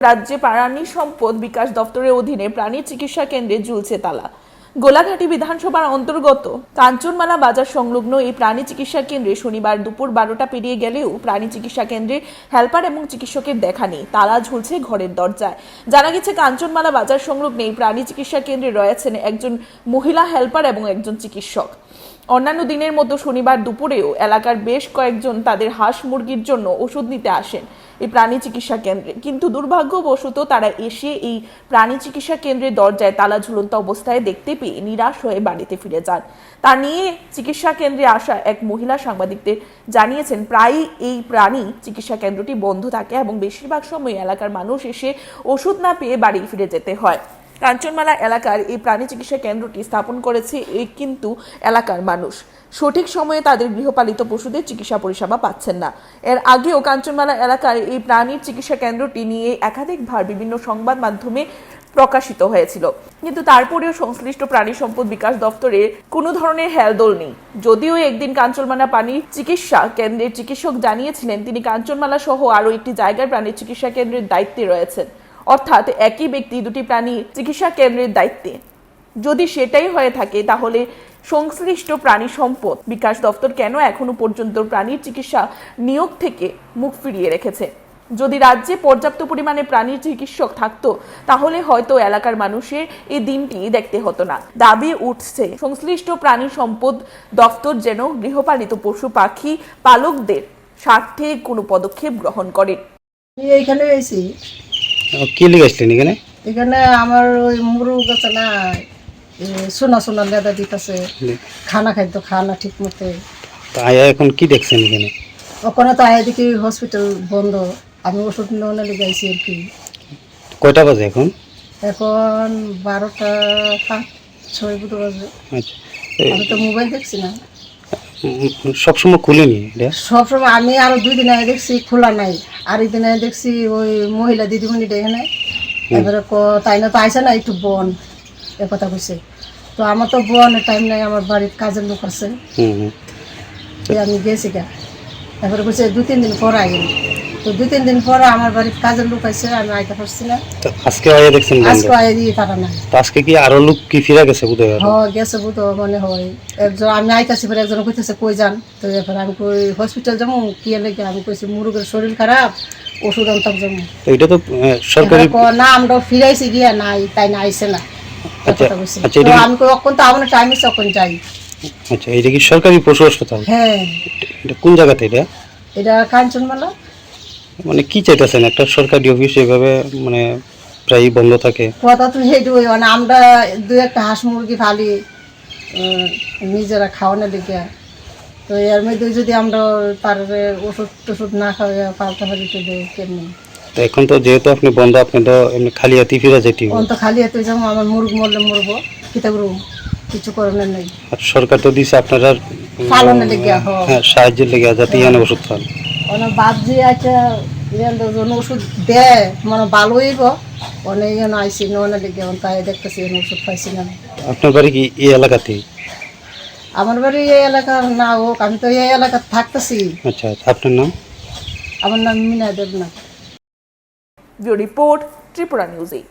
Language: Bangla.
রাজ্যে প্রাণী সম্পদ বিকাশ দপ্তরের অধীনে প্রাণী চিকিৎসা কেন্দ্রে ঝুলছে তালা। গোলাঘাটি বিধানসভার অন্তর্গত কাঞ্চনমালা বাজার সংলগ্ন এই প্রাণী চিকিৎসা কেন্দ্রে শনিবার দুপুর বারোটা পেরিয়ে গেলেও প্রাণী চিকিৎসা কেন্দ্রে হেল্পার এবং চিকিৎসকের দেখা নেই। তালা ঝুলছে ঘরের দরজায়। জানা গেছে, কাঞ্চনমালা বাজার সংলগ্ন এই প্রাণী চিকিৎসা কেন্দ্রে রয়েছেন একজন মহিলা হেল্পার এবং একজন চিকিৎসক। অন্যান্য দিনের মতো শনিবার দুপুরেও এলাকার বেশ কয়েকজন তাদের হাঁস মুরগির জন্য ওষুধ নিতে আসেন এই প্রাণী চিকিৎসা কেন্দ্রে। কিন্তু দুর্ভাগ্যবশত তারা এসে এই প্রাণী চিকিৎসা কেন্দ্রের দরজায় তালা ঝুলন্ত অবস্থায় দেখতে পেয়ে নিরাশ হয়ে বাড়িতে ফিরে যান। তা নিয়ে চিকিৎসা কেন্দ্রে আসা এক মহিলা সাংবাদিকদের জানিয়েছেন, প্রায়ই এই প্রাণী চিকিৎসা কেন্দ্রটি বন্ধ থাকে এবং বেশিরভাগ সময় এলাকার মানুষ এসে ওষুধ না পেয়ে বাড়ি ফিরে যেতে হয়। কাঞ্চনমালা এলাকার এই প্রাণী চিকিৎসা কেন্দ্রটি স্থাপন করেছে এই কিন্তু এলাকার মানুষ। সঠিক সময়ে তাদের গৃহপালিত পশুদের চিকিৎসা পরিষেবা পাচ্ছেন না। এর আগেও কাঞ্চনমালা এলাকার এই প্রাণীর চিকিৎসা কেন্দ্রটি নিয়ে একাধিকবার বিভিন্ন সংবাদ মাধ্যমে প্রকাশিত হয়েছিল। কিন্তু তারপরেও সংশ্লিষ্ট প্রাণী সম্পদ বিকাশ দপ্তরে কোনো ধরনের হেলদোল নেই। যদিও একদিন কাঞ্চনমালা প্রাণী চিকিৎসা কেন্দ্রের চিকিৎসক জানিয়েছিলেন, তিনি কাঞ্চনমালা সহ আরও একটি জায়গায় প্রাণী চিকিৎসা কেন্দ্রের দায়িত্বে রয়েছেন। অর্থাৎ একই ব্যক্তি দুটি প্রাণী চিকিৎসা কেন্দ্রের দায়িত্বে। যদি সেটাই হয়ে থাকে তাহলে সংশ্লিষ্ট প্রাণী সম্পদ বিকাশ দপ্তর কেন এখনও পর্যন্ত প্রাণীর চিকিৎসা নিয়োগ থেকে মুখ ফিরিয়ে রেখেছে? যদি রাজ্যে পর্যাপ্ত পরিমাণে প্রাণীর চিকিৎসক থাকতো তাহলে হয়তো এলাকার মানুষের এই দিনটি দেখতে হতো না। দাবি উঠছে সংশ্লিষ্ট প্রাণী সম্পদ দপ্তর যেন গৃহপালিত পশু পাখি পালকদের স্বার্থে কোনো পদক্ষেপ গ্রহণ করে। ও, কি লিখে আসলেন এখানে? এখানে আমার ওই মুরগ আছে না সোনা সোনা লেদা দিতেছে। খানা খাইতো খানা ঠিক মতো। তো আয়া এখন কি দেখছেন এখানে? ওখানে তো আয় দেখি হসপিটাল বন্ধ। আমি ওষুধ নেওয়া লেগে আইছি আর কি। কয়টা বাজে এখন? এখন বারোটা পাঁচ ছয় বাজে আচ্ছা। আমি তো মোবাইল দেখছি না। সবসময় খুলেনি এটা? সবসময় আমি আরও দুই দিন আগে দেখছি খোলা নাই। আর দিন আগে দেখছি ওই মহিলা দিদিমণি নাই। এবারে ক- তাই না তো আইসে না একটু বন এ কথা কইছে। তো আমার তো বোনের টাইম নাই আমার বাড়ির কাজের লোক আছে। এই আমি গেছি গা। এবারে কইছে দু তিন দিন পর আইন তো দু তিন দিন পরে আমার বাড়ির কাজের লোক আইসে আমি আইতে পারছি না। তো আজকে আয়া দেখছেন আজকে আই দিয়ে তারা নাই। তো আজকে কি আরও লোক কি ফিরে গেছে বোধহয় আরও? হ গেছে বুতো মনে হয়। একজন আমি আইতাছি পরে একজন কইতেছে কই যান? তো এরপর আমি কই হসপিটাল যাব কি লেগে? আমি কইছি মুরগের শরীর খারাপ ওষুধ আনতাম যাব তো এটা তো সরকারি এবার না আমরা ফিরাইছি গিয়া নাই তাই না আইসে না। আচ্ছা, আচ্ছা, আমি কই অখন তো আমার টাইম আছে যাই। আচ্ছা এটা কি সরকারি পশু হাসপাতাল? হ্যাঁ। এটা কোন জায়গাতে এটা? এটা কাঞ্চনমালা। মানে কি চাইতেছেন? একটা সরকারি অফিস এভাবে মানে প্রায়ই বন্ধ থাকে। কথা তো ওই মানে আমরা দুই একটা হাঁস মুরগি ফালি নিজেরা খাওয়ানো লেগে তো এর মধ্যে যদি আমরা তার ওষুধ টষুধ না খাওয়া পাল্টা পাল্টি তো দেয় কেমনি? তো এখন তো যেহেতু আপনি বন্ধ আপনি তো এমনি খালি হাতি ফিরে যেতে। অন্ত খালি এত যাব আমার মুরগ মরলে মরবো কিতা করব? কিছু করণের নেই। আর সরকার তো দিছে আপনারা পালনের লেগে হ হ্যাঁ সাহায্যের লেগে যাতে ইয়ানে ওষুধ খান। অনেক বাদ যে আছে যেন ওষুধ দেয় মানে ভালোই গো। অনেক যেন আইসি নয় লেগে তাই দেখতেছি এনে ওষুধ পাইছি না। আপনার বাড়ি কি এই এলাকাতেই আমার বাড়ি এই এলাকা না হোক আমি তো এই এলাকা থাকতেছি। আচ্ছা আচ্ছা আপনার নাম? আমার নাম Mina Debnath. Bureau report Tripura news eight.